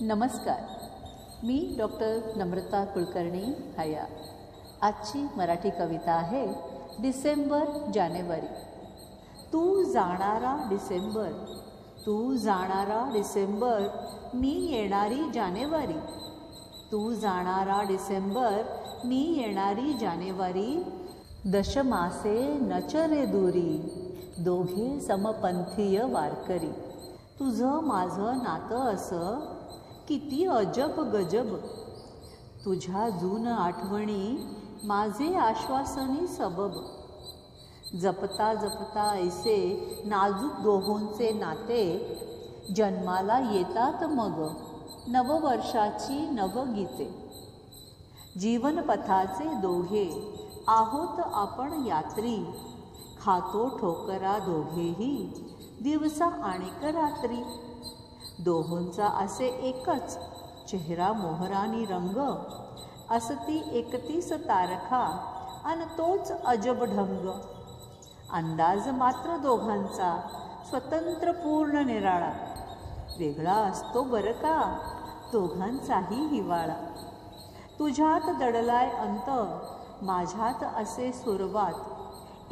नमस्कार. मी डॉक्टर नम्रता कुलकर्णी हया. आजची मराठी कविता आहे डिसेंबर जानेवारी. तू जाणारा डिसेंबर तू जाणारा डिसेंबर मी येणारी जानेवारी. तू जाणारा डिसेंबर मी येणारी जानेवारी. दशमासे नचरे दुरी दोघे समपंथीय वारकरी. तुझं माझं नातं असं किती अजब गजब. तुझ्या जून आठवणी माझे आश्वासनी सबब. जपता जपता ऐसे नाजूक दोहोंचे नाते जन्माला येतात मग नववर्षाची नवगीते. जीवनपथाचे दोघे आहोत आपण यात्री. खातो ठोकरा दोघेही दिवसा आणि रात्री. दोहोंचा असे एकच चेहरा मोहरानी रंग. असती एकतीस तारखा अन तोच अजब ढंग. अंदाज मात्र दोघांचा स्वतंत्र पूर्ण निराळा. वेगळा असतो बरं का? दोघांचाही हिवाळा. तुझ्यात दडलाय अंत माझ्यात असे सुरवात.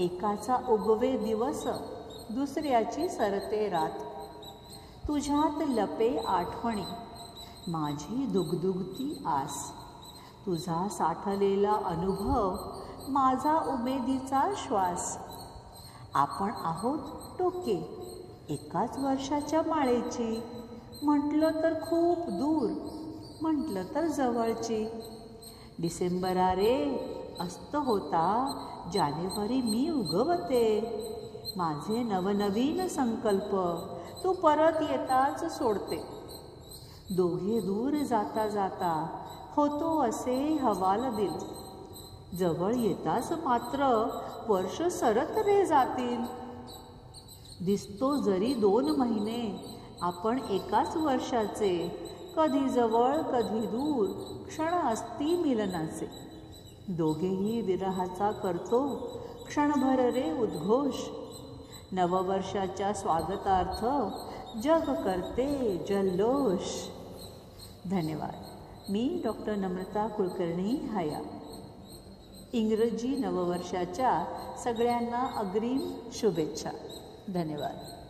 एकाचा उगवे दिवस दुसऱ्याची सरते रात. तुझ्यात लपे आठवणी. माझी दुगदुगती आस. तुझा साठलेला अनुभव माझा उमेदीचा श्वास. आपण आहोत टोके एकाच वर्षाच्या माळेची. म्हटलं तर खूप दूर म्हटलं तर जवळची. डिसेंबरा रे अस्त होता जानेवारी मी उगवते. माझे नवनवीन संकल्प तू परत येताच सोडते. दोघे दूर जाता जाता होतो असे हवाल दिल. जवळ येताच मात्र वर्ष सरत रे जातील. दिसतो जरी दोन महिने आपण एकाच वर्षाचे कधी जवळ कधी दूर क्षण असती मिलनाचे. दोघेही विरहाचा करतो क्षणभर रे उद्घोष. नववर्षाच्या स्वागतार्थ जग करते जल्लोष. धन्यवाद. मी डॉक्टर नम्रता कुलकर्णी हया. इंग्रजी नववर्षाच्या सगळ्यांना अग्रिम शुभेच्छा. धन्यवाद.